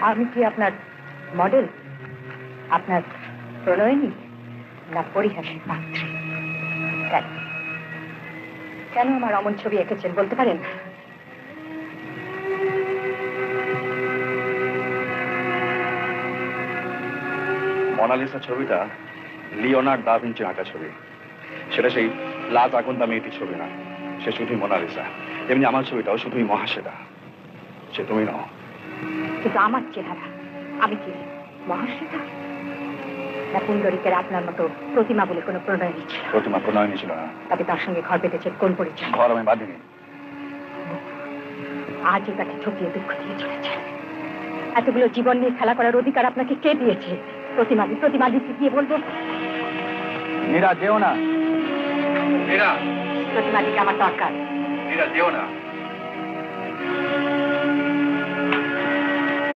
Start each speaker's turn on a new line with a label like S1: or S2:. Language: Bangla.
S1: আমি কি আপনার মডেল আপনার প্রণয়নী? না পরিহাসের পাত্রী? কেন? আমার অমন ছবি এঁকেছেন বলতে পারেন?
S2: মোনালিসা ছবিটা লিওনার্ড দা ভিঞ্চির আঁকা ছবি। সেটা সেই লাজ আগুন দামে এটি ছবি না। সে শুধুই মোনালিসা। তেমনি আমার ছবিটাও শুধুই মহাসেরা সে তুমি নও।
S1: কিন্তু আমার চেহারা। আমি কি মহাশ্বেতা? না পুণ্ডরিকের আপনার মতো প্রতিমা বলে কোনো প্রণয়নী ছিল
S2: প্রতিমা প্রণয়নী ছিল না।
S1: তবে তার সঙ্গে ঘর বেঁধেছেন কোন পরিচয়?
S2: ঘর আমি বাঁধিনি।
S1: আজও তাকে ঠকিয়ে দুঃখ দিয়ে চলেছে। এতগুলো জীবন নিয়ে খেলা করার অধিকার আপনাকে কে দিয়েছে? প্রতিমাদি প্রতিমাদিকে দিয়ে বলব?
S2: মীরা যেও না। মীরা।
S1: প্রতিমাদিকে আমার দরকার।
S2: মীরা যেও না।